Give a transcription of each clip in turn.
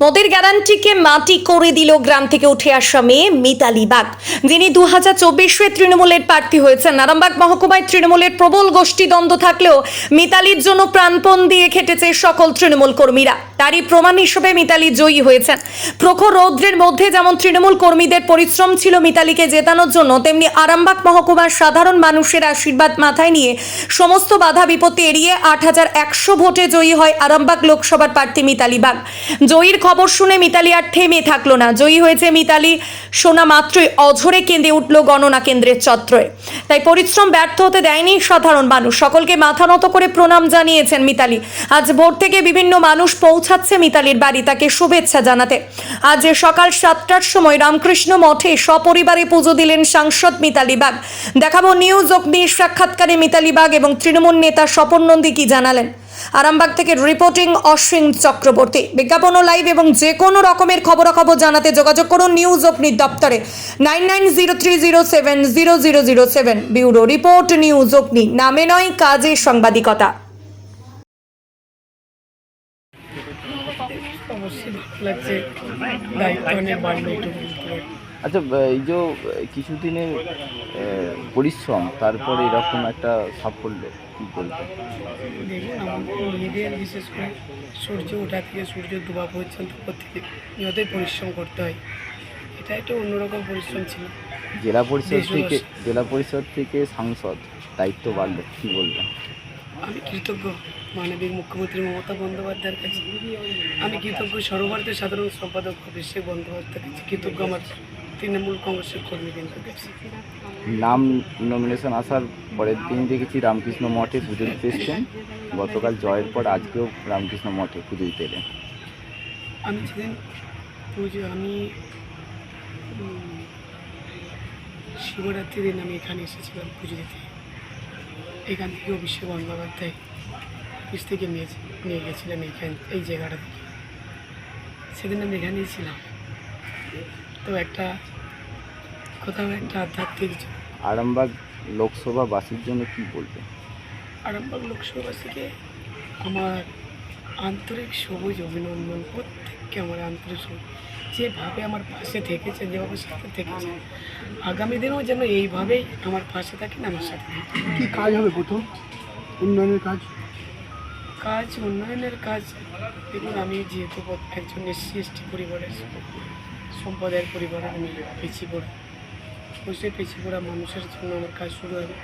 মোদের গ্যারান্টিকে মাটি করে দিল গ্রাম থেকে উঠে আসা মেয়ে মিতালি বাগ, যিনি দু হাজার চব্বিশে তৃণমূলের প্রার্থী হয়েছেন। নারামবাগ মহকুমায় তৃণমূলের প্রবল গোষ্ঠী দ্বন্দ্ব থাকলেও মিতালির জন্য প্রাণপণ দিয়ে খেটেছে সকল তৃণমূল কর্মীরা। তারই প্রমাণ হিসেবে মিতালি জয়ী হয়েছেন। প্রখর রৌদ্রের মধ্যে যেমন তৃণমূল কর্মীদের পরিশ্রম ছিল মিতালিকে জেতানোর জন্য, তেমনি আরামবাগ মহকুমার সাধারণ মানুষের আশীর্বাদ মাথায় নিয়ে সমস্ত বাধা বিপত্তি এড়িয়ে আট হাজার একশো ভোটে জয়ী হয় আরামবাগ লোকসভার প্রার্থী মিতালি বাগ। জয়ীর খবর শুনে মিতালি আর থেমে থাকল না। জয়ী হয়েছে মিতালি শোনা মাত্রই অঝরে কেঁদে উঠল গণনা কেন্দ্রের চত্বরে তাই পরিশ্রম ব্যর্থ হতে দেয়নি সাধারণ মানুষ। সকলকে মাথা নত করে প্রণাম জানিয়েছেন মিতালি। আজ ভোর থেকে বিভিন্ন মানুষ পৌঁছাচ্ছে মিতালির বাড়ি তাকে শুভেচ্ছা জানাতে। আজ সকাল সাতটার সময় রামকৃষ্ণ মঠে সপরিবারে পুজো দিলেন সাংসদ মিতালি বাগ। দেখাবো নিউজ অগ্নি সাক্ষাৎকারে মিতালি বাগ এবং তৃণমূল নেতা স্বপন নন্দী কি জানালেন। আরামবাগ থেকে রিপোর্টিং অশ্বিন চক্রবর্তী। বিজ্ঞাপন ও লাইভ এবং যে কোনো রকমের খবরাখবর জানাতে যোগাযোগ করুন নিউজ অগ্নির দপ্তরে। Nine nine zero three zero seven zero zero zero seven. Bureau report news Agni নামে নয়, কাজে সাংবাদিকতা। লাগছে। দায়িত্ব অনেক বাড়লো আচ্ছা এই যে কিছুদিনের পরিশ্রম তারপরে এরকম একটা সাফল্য কি বলব দেখুন আমাদের মেয়েদের বিশেষ করে সূর্য ওঠা থেকে সূর্য ডুবা পর্যন্ত প্রত্যেকে যতই পরিশ্রম করতে হয়। এটা একটা অন্যরকম পরিশ্রম ছিল। জেলা পরিষদ থেকে জেলা পরিষদ থেকে সাংসদ দায়িত্ব বাড়লো কি বলবেন? আমি কৃতজ্ঞ মানবিক মুখ্যমন্ত্রী মমতা বন্দ্যোপাধ্যায়ের কাছে। আমি কৃতজ্ঞ সর্বভারতীয় সাধারণ সম্পাদক অভিষেক বন্দ্যোপাধ্যায়ের কাছে কৃতজ্ঞ আমার। তৃণমূল কংগ্রেসের কর্মী কিন্তু নাম নমিনেশন আসার পরের দিন দেখেছি রামকৃষ্ণ মঠে পুজো দিতে এসছেন। গতকাল জয়ের পর আজকেও রামকৃষ্ণ মঠে পুজো দিতে এলেন। আমি সেদিন পুজো আমি শিবরাত্রির দিন আমি এখানে এসেছিলাম পুজো দিতে। এখান থেকে অভিষেক বন্দ্যোপাধ্যায় অফিস থেকে নিয়ে নিয়ে গেছিলেন এইখান এই জায়গাটা থেকে। সেদিন আমি এখানেই ছিলাম। তো একটা কোথাও একটা আধ্যাত্মিক আরামবাগ লোকসভা বাসীর জন্য কি বলবেন আরামবাগ লোকসভাবাসীকে আমার আন্তরিক সবুজ অভিনন্দন প্রত্যেককে আমার আন্তরিক সবুজ। যেভাবে আমার পাশে থেকেছে যেভাবে সাথে থেকেছে আগামী দিনেও যেন এইভাবেই আমার পাশে থাকেন আমার সাথে। কি কাজ হবে প্রথম? উন্নয়নের কাজ? কাজ উন্নয়নের কাজ দেখুন আমি যেহেতু একজন এসসি এসটি পরিবারের সম্প্রদায়ের পরিবারে আমি পিছিয়ে পড়ি। পিছিয়ে পড়া মানুষের জন্য আমার কাজ শুরু হবে।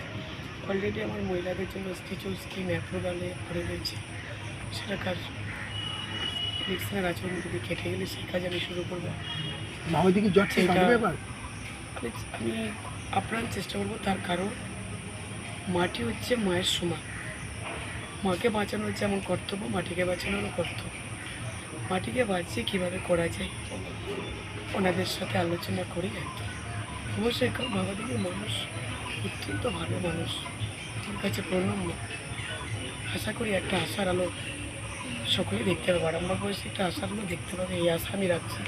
অলরেডি আমার মহিলাদের জন্য কিছু স্কিম অ্যাপ্রুভালে পড়ে রয়েছে সেটা কাজ ইলেকশনের আচরণ যদি কেটে গেলে সেই কাজ আমি শুরু করব। জট আমি আপ্রাণ চেষ্টা করব তার কারণ মাটি হচ্ছে মায়ের সমান মাকে বাঁচানো হচ্ছে এমন কর্তব্য মাটিকে বাঁচানোরও কর্তব্য। মাটিকে বাঁচিয়ে কীভাবে করা যায় ওনাদের সাথে আলোচনা করি আর কি। অবশ্যই বাবাদিকে মানুষ অত্যন্ত ভালো মানুষ। তার কাছে প্রণম্য আশা করি একটা আশার আলো সকলেই দেখতে পাবে। আরামবাগ বয়সে একটা আশার আলো দেখতে পাবে। এই আশা আমি রাখছি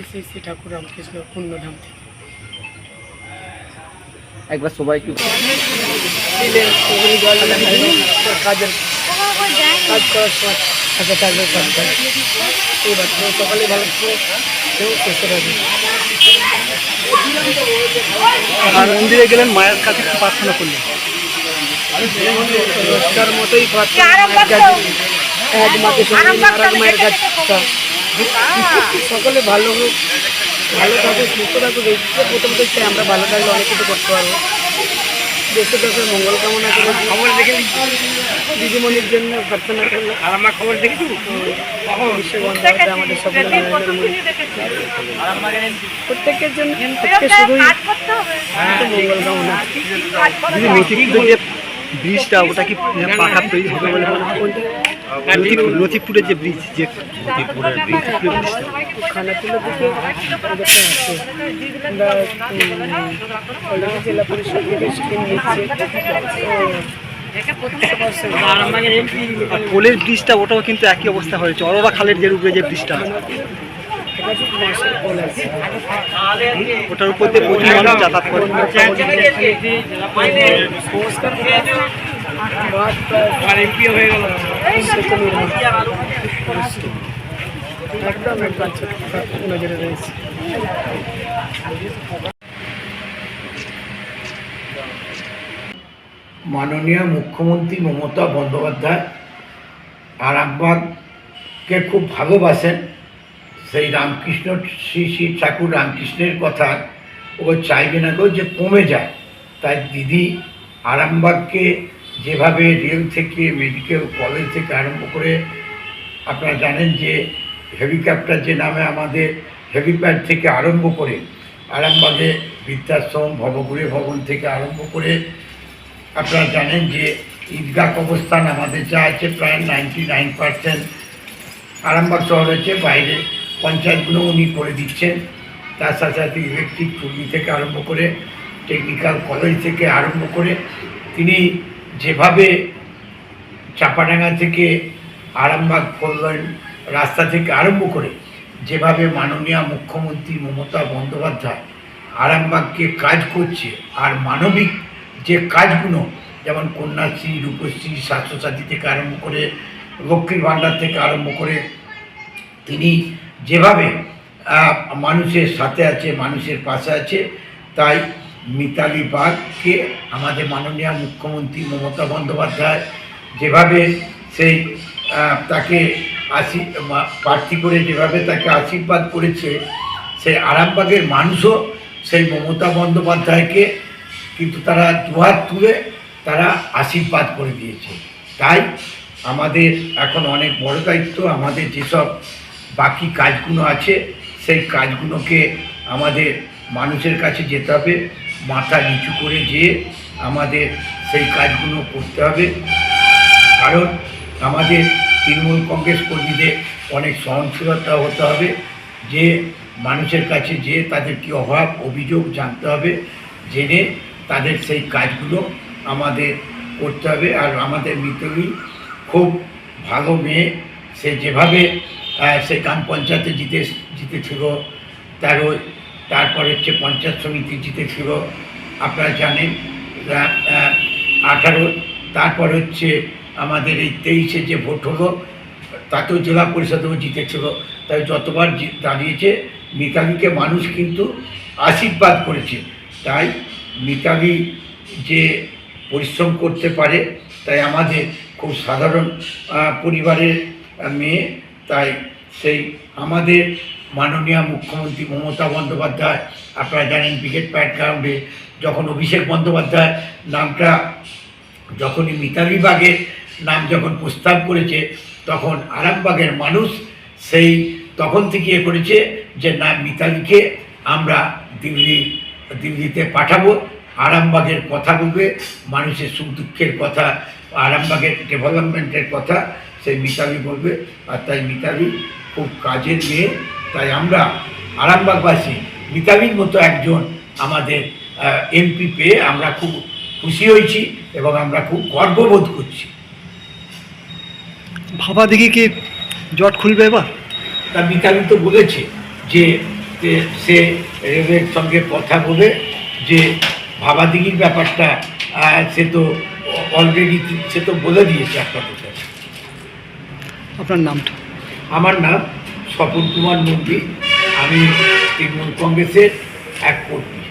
এসে শ্রী ঠাকুর রামকৃষ্ণ পুণ্যধাম থেকে। একবার সবাই একটু দিলেন পুকুরে জল দিলেন কাজের কাজ করার সময় আচ্ছা কাজের কাজ করে তো সকালে ভালো করে কেউ চেষ্টা করবে আর মন্দিরে গেলেন মায়ের কাছে কি প্রার্থনা করলেন। মতোই এক মাকে আর মায়ের কাছে সকলে ভালো হোক ভালো থাকুক সুস্থ থাকুক এই প্রথম আমরা ভালো থাকলে অনেক কিছু করতে পারব। দেশে মঙ্গল কামনা করে খবর দেখে দিদিমণির জন্য প্রার্থনা করল আর আমার খবর বন্ধুবান্ধব আমাদের মোদী। প্রত্যেকের জন্য প্রত্যেকের শুধুই মঙ্গল কামনা। দিদি লতিফপুরে যে ব্রিজটা ওটা কি পাখার তৈরি হবে বলে মনে হয়? লতিফপুরের যে ব্রিজ যে লতিফপুরের ব্রিজটা খানাতুলা থেকে আমরা জেলা পরিষদ থেকে স্কিম নিচ্ছে আর ব্রিজটা ওটাও কিন্তু একই অবস্থা হয়েছে অরোরা খালের যে উপরে যে ব্রিজটা ওটার উপর দিয়ে প্রচুর মানুষ যাতায়াত করে একদম একদম নজরে রয়েছে মাননীয় মুখ্যমন্ত্রী মমতা বন্দ্যোপাধ্যায় আরামবাগকে খুব ভালোবাসেন, সেই রামকৃষ্ণ শ্রী শ্রী ঠাকুর রামকৃষ্ণের কথা ও চাইবে না গো যে কমে যায়। তাই দিদি আরামবাগকে যেভাবে রেল থেকে, মেডিকেল কলেজ থেকে আরম্ভ করে আপনারা জানেন যে হেলিকপ্টার যে নামে আমাদের হেলিপ্যাড থেকে আরম্ভ করে আরামবাগে বৃদ্ধাশ্রম, ভবঘুরে ভবন থেকে আরম্ভ করে আপনারা জানেন যে ঈদগাহ অবস্থান আমাদের যা আছে প্রায় নাইনটি নাইন পার্সেন্ট আরামবাগ শহর হচ্ছে বাইরে। পঞ্চায়েতগুলো উনি করে দিচ্ছেন। তার সাথে সাথে ইলেকট্রিক চুল্লি থেকে আরম্ভ করে, টেকনিক্যাল কলেজ থেকে আরম্ভ করে তিনি যেভাবে চাপাডাঙ্গা থেকে আরামবাগ কল্যাণ রাস্তা থেকে আরম্ভ করে যেভাবে মাননীয় মুখ্যমন্ত্রী মমতা বন্দ্যোপাধ্যায় আরামবাগকে কাজ করছে আর মানবিক যে কাজগুলো, যেমন কন্যাশ্রী, রূপশ্রী, স্বাস্থ্যসাথী থেকে আরম্ভ করে, লক্ষ্মীর ভাণ্ডার থেকে আরম্ভ করে, তিনি যেভাবে মানুষের সাথে আছে, মানুষের পাশে আছে, তাই মিতালি বাগকে আমাদের মাননীয় মুখ্যমন্ত্রী মমতা বন্দ্যোপাধ্যায় যেভাবে সেই তাকে আশী প্রার্থী করে যেভাবে তাকে আশীর্বাদ করেছে সেই আরামবাগের মানুষও সেই মমতা বন্দ্যোপাধ্যায়কে কিন্তু তারা দুহাত তুলে তারা আশীর্বাদ করে দিয়েছে। তাই আমাদের এখন অনেক বড় দায়িত্ব, আমাদের যেসব বাকি কাজগুলো আছে, সেই কাজগুলোকে আমাদের মানুষের কাছে যেতে হবে। মাথা নিচু করে যেয়ে আমাদের সেই কাজগুলো করতে হবে। কারণ আমাদের তৃণমূল কংগ্রেস কর্মীদের অনেক সহনশীলতা হতে হবে। যে মানুষের কাছে যে তাদের কি অভাব, অভিযোগ জানতে হবে, জেনে তাদের সেই কাজগুলো আমাদের করতে হবে। আর আমাদের মিতলি খুব ভালো মেয়ে, সে যেভাবে সে গ্রাম পঞ্চায়েতে জিতে, জিতেছিল তেরো তারপরে হচ্ছে পঞ্চায়েত সমিতি জিতেছিল আপনারা জানেন আঠারো, তারপর হচ্ছে আমাদের এই তেইশে যে ভোট হলো, তাতেও জেলা পরিষদেও জিতেছিল। তাই যতবার দাঁড়িয়েছে, মিতালিকে মানুষ কিন্তু আশীর্বাদ করেছে। তাই মিতালি যে পরিশ্রম করতে পারে, তাই আমাদের খুব সাধারণ পরিবারের মেয়ে, তাই সেই আমাদের মাননীয় মুখ্যমন্ত্রী মমতা বন্দ্যোপাধ্যায়, আপনারা জানেন ব্রিগেড প্যাট গ্রাউন্ডে যখন অভিষেক বন্দ্যোপাধ্যায় নামটা, যখনই মিতালি বাগের নাম যখন প্রস্তাব করেছে, তখন আরামবাগের মানুষ সেই তখন থেকে এ করেছে যে, না, মিতালিকে আমরা দিল্লি, দিল্লিতে পাঠাবো। আরামবাগের কথা বলবে, মানুষের সুখ দুঃখের কথা আরামবাগের ডেভেলপমেন্টের কথা সেই মিতালি বলবে। আর তাই মিতালি খুব কাজের মেয়ে। তাই আমরা আরামবাগবাসী মিতালির মতো একজন আমাদের এমপি পেয়ে আমরা খুব খুশি হয়েছি এবং আমরা খুব গর্ববোধ করছি। ভাবা দেখি কি জট খুলবে এবার? তা মিতালি তো বলেছে যে সে রেলের সঙ্গে কথা বলে যে ভাবাদিগির ব্যাপারটা সে তো অলরেডি সে তো বলে দিয়েছে আপনাদের কাছে। আপনার নামটা? আমার নাম স্বপন কুমার নন্দী আমি তৃণমূল কংগ্রেসের এক কর্মী।